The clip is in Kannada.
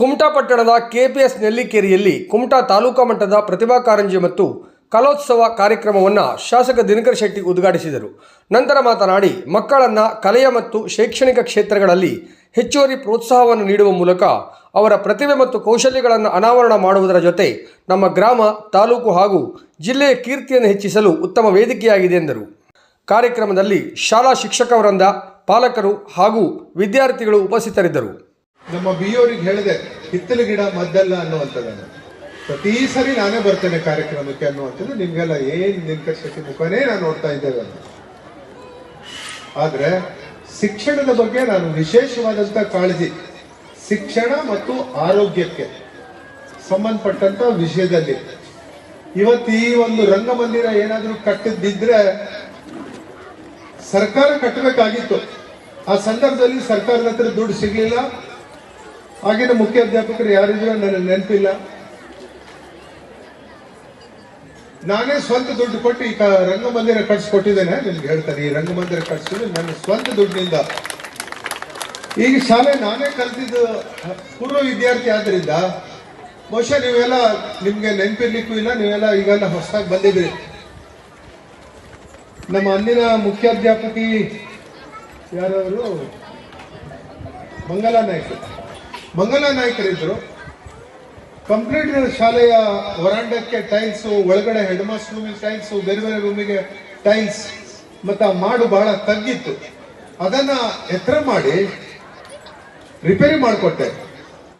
ಕುಮಟಾ ಪಟ್ಟಣದ ಕೆಪಿಎಸ್ ನೆಲ್ಲಿಕೇರಿಯಲ್ಲಿ ಕುಮಟಾ ತಾಲೂಕಾ ಮಟ್ಟದ ಪ್ರತಿಭಾ ಕಾರಂಜಿ ಮತ್ತು ಕಲೋತ್ಸವ ಕಾರ್ಯಕ್ರಮವನ್ನು ಶಾಸಕ ದಿನಕರ್ ಶೆಟ್ಟಿ ಉದ್ಘಾಟಿಸಿದರು. ನಂತರ ಮಾತನಾಡಿ, ಮಕ್ಕಳನ್ನು ಕಲೆಯ ಮತ್ತು ಶೈಕ್ಷಣಿಕ ಕ್ಷೇತ್ರಗಳಲ್ಲಿ ಹೆಚ್ಚುವರಿ ಪ್ರೋತ್ಸಾಹವನ್ನು ನೀಡುವ ಮೂಲಕ ಅವರ ಪ್ರತಿಭೆ ಮತ್ತು ಕೌಶಲ್ಯಗಳನ್ನು ಅನಾವರಣ ಮಾಡುವುದರ ಜೊತೆ ನಮ್ಮ ಗ್ರಾಮ, ತಾಲೂಕು ಹಾಗೂ ಜಿಲ್ಲೆಯ ಕೀರ್ತಿಯನ್ನು ಹೆಚ್ಚಿಸಲು ಉತ್ತಮ ವೇದಿಕೆಯಾಗಿದೆ ಎಂದರು. ಕಾರ್ಯಕ್ರಮದಲ್ಲಿ ಶಾಲಾ ಶಿಕ್ಷಕ ವೃಂದ, ಪಾಲಕರು ಹಾಗೂ ವಿದ್ಯಾರ್ಥಿಗಳು ಉಪಸ್ಥಿತರಿದ್ದರು. ನಮ್ಮ ಬಿಯೋರಿಗೆ ಹೇಳಿದೆ, ಹಿತ್ತಲು ಗಿಡ ಮದ್ದಲ್ಲ ಅನ್ನುವಂಥದ್ದನ್ನು. ಪ್ರತಿ ಸರಿ ನಾನೇ ಬರ್ತೇನೆ ಕಾರ್ಯಕ್ರಮಕ್ಕೆ ಅನ್ನುವಂಥದ್ದು ನಿಮ್ಗೆಲ್ಲ ಏನು ಶೆಟ್ಟಿ ಮುಖನೇ ನಾನು ನೋಡ್ತಾ ಇದ್ದೇವೆ ಅಂತ. ಆದರೆ ಶಿಕ್ಷಣದ ಬಗ್ಗೆ ನಾನು ವಿಶೇಷವಾದಂಥ ಕಾಳಜಿ, ಶಿಕ್ಷಣ ಮತ್ತು ಆರೋಗ್ಯಕ್ಕೆ ಸಂಬಂಧಪಟ್ಟಂತ ವಿಷಯದಲ್ಲಿ. ಇವತ್ತು ಈ ಒಂದು ರಂಗಮಂದಿರ ಏನಾದರೂ ಕಟ್ಟದಿದ್ರೆ ಸರ್ಕಾರ ಕಟ್ಟಬೇಕಾಗಿತ್ತು. ಆ ಸಂದರ್ಭದಲ್ಲಿ ಸರ್ಕಾರದ ಹತ್ರ ದುಡ್ಡು ಸಿಗ್ಲಿಲ್ಲ. ಆಗಿನ ಮುಖ್ಯ ಅಧ್ಯಾಪಕರು ಯಾರಿದ್ರು ನನಗೆ ನೆನಪಿಲ್ಲ. ನಾನೇ ಸ್ವಂತ ದುಡ್ಡು ಕೊಟ್ಟು ಈ ಕ- ರಂಗಮಂದಿರ ಕಟ್ಸ್ಕೊಟ್ಟಿದ್ದೇನೆ. ನಿಮ್ಗೆ ಹೇಳ್ತಾರೆ, ಈ ರಂಗಮಂದಿರ ಕಟ್ಸಿದ್ರೆ ನನ್ನ ಸ್ವಂತ ದುಡ್ಡಿನಿಂದ. ಈಗ ಶಾಲೆ ನಾನೇ ಕಲ್ತಿದ್ದು ಪೂರ್ವ ವಿದ್ಯಾರ್ಥಿ ಆದ್ರಿಂದ, ಬಹುಶಃ ನೀವೆಲ್ಲ ನಿಮ್ಗೆ ನೆನಪಿರ್ಲಿಕ್ಕೂ ಇಲ್ಲ, ನೀವೆಲ್ಲ ಈಗೆಲ್ಲ ಹೊಸದಾಗಿ ಬಂದಿದ್ರಿ ನಮ್ಮ ಅಂದಿನ ಮುಖ್ಯಾಧ್ಯಾಪಕಿ ಯಾರವರು? ಮಂಗಲ ನಾಯ್ಕರು ಮಂಗಲ ನಾಯ್ಕರಿದ್ದರು. ಕಂಪ್ಲೀಟ್ ಶಾಲೆಯ ವರಾಂಡಕ್ಕೆ ಟೈಲ್ಸ್ ಒಳಗಡೆ ಹೆಡ್ ಮಾಸ್ಟರ್ ರೂಮಿಗೆ ಟೈಲ್ಸ್ ಬೇರೆ ಬೇರೆ ರೂಮಿಗೆ ಟೈಲ್ಸ್ ಮತ್ತು ಮಾಡು ಬಹಳ ತಗ್ಗಿತ್ತು. ಅದನ್ನ ಎತ್ತರ ಮಾಡಿ ರಿಪೇರಿ ಮಾಡಿಕೊಟ್ಟೆ.